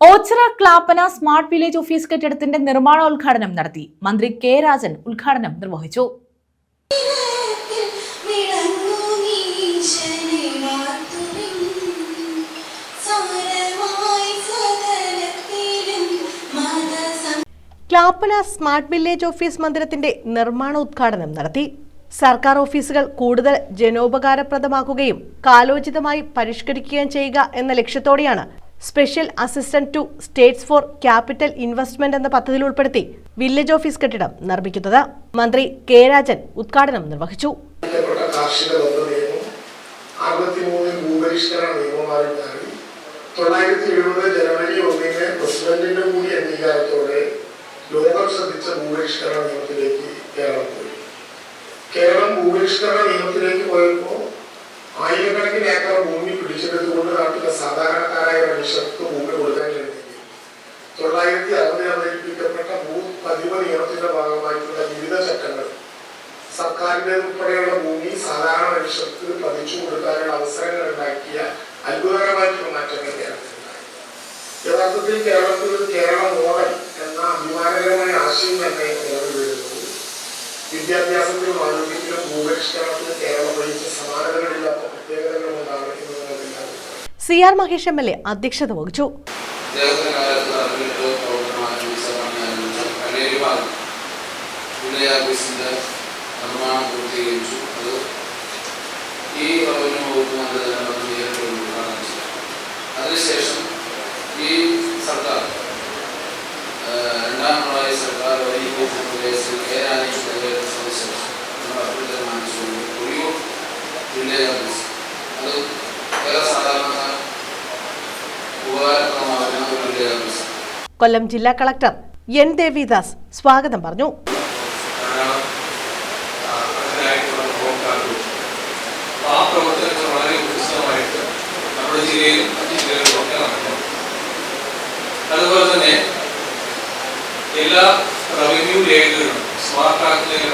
Ochira Clappana smart village office കെട്ടിടത്തിന്റെ നിർമ്മാണോദ്ഘാടനം നടത്തി. മന്ത്രി കെ രാജൻ ഉദ്ഘാടനം നിർവഹിച്ചു. ക്ലാപ്പന സ്മാർട്ട് വില്ലേജ് ഓഫീസ് മന്ദിരത്തിന്റെ നിർമ്മാണ ഉദ്ഘാടനം നടത്തി. സർക്കാർ ഓഫീസുകൾ കൂടുതൽ ജനോപകാരപ്രദമാക്കുകയും കാലോചിതമായി പരിഷ്കരിക്കുകയും ചെയ്യുക എന്ന ലക്ഷ്യത്തോടെയാണ് special assistant to states for capital investment എന്ന പദ്ധതിയിൽ ഉൾപ്പെടുത്തി വില്ലേജ് ഓഫീസ് കെട്ടിടം നിർമ്മിക്കുന്നത്. മന്ത്രി കെ രാജൻ ഉദ്ഘാടനം നിർവഹിച്ചു. തൊള്ളായിരത്തി എഴുപത് ജനുവരി ഒന്നിന് പ്രസിഡന്റിന്റെ കൂടി അംഗീകാരത്തോടെ ലോകം ശ്രദ്ധിച്ച ഭൂപരിഷ്കരണ നിയമത്തിലേക്ക് കേരളം പോയി. കേരളം ഭൂപരിഷ്കരണ നിയമത്തിലേക്ക് പോയപ്പോൾ നിയമത്തിന്റെ ഭാഗമായിട്ടുള്ള വിവിധ ചട്ടങ്ങൾ സർക്കാരിന്റെ ഉൾപ്പെടെയുള്ള ഭൂമി സാധാരണ മനുഷ്യർക്ക് പതിച്ചു കൊടുക്കാനുള്ള അവസരങ്ങൾ ഉണ്ടാക്കിയ അത്ഭുതകരമായിട്ടുള്ള മാറ്റങ്ങൾ കേരളത്തിലുണ്ടായി. യഥാർത്ഥത്തിൽ കേരളത്തിൽ കേരള മോഡൽ എന്ന അഭിമാനകരമായ ആശയം തന്നെ നിലവിൽ വരുന്നത് വിദ്യാഭ്യാസത്തിലും ആരോഗ്യത്തിലും ഭൂപരിഷ്കരണത്തിലും കേരളം വഹിച്ച സമാനതകളില്ലാത്ത പ്രത്യേകതകളും കൊണ്ടാണ് എന്ന് C R Mahesh M L A അധ്യക്ഷത വഹിച്ചു. വില്ലേജ് ഓഫീസിന്റെ നിർമ്മാണം പൂർത്തീകരിച്ചു. അത് ഈ റവന്യൂ വകുപ്പ് മന്ത്രി അതിനുശേഷം ഈ സർക്കാർ രണ്ടാം പിണറായി സർക്കാർ ഈ വകുപ്പിലെ ശ്രീ കെ രാജേഷ് സംബന്ധിച്ച് നമ്മൾ അപ്പോൾ തീരുമാനിച്ചു ഒഴിയോ വില്ലേജ് ഓഫീസ് അത് സാധാരണക്കാർ ഉപകാരപ്രദമാകുന്ന ഒരു ഓഫീസ് കൊല്ലം ജില്ലാ കളക്ടർ എൻ ദേവിദാസ് സ്വാഗതം പറഞ്ഞു. പ്രവർത്തനങ്ങൾ നമ്മുടെ ജില്ലയിലും മറ്റു നടക്കുന്നു അതുപോലെ തന്നെ എല്ലാ റവന്യൂ രേഖകളും സ്മാർട്ട് ആക്കുന്നതിന്റെ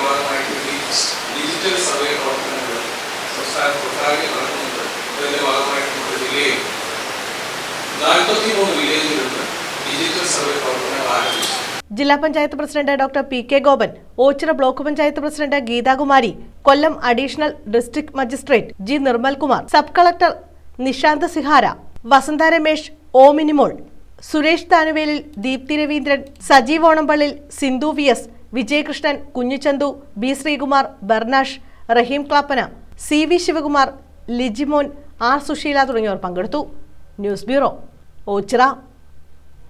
ജില്ലാ panchayat president doctor P K Gopan Ochira block panchayat president Geethakumari Kollam additional district magistrate G Nirmalkumar sub collector Nishanth Sihara Vasantha Ramesh O Minimol Suresh Thanuvelil Deepthi Raveendran Sajeev Onampallil Sindhu V S Vijayakrishnan Kunjuchandu B Sreekumar Barnash Rahim Clappana C V Sivakumar Lijimon R Susheela തുടങ്ങിയവർ പങ്കെടുത്തു. News bureau Ochira.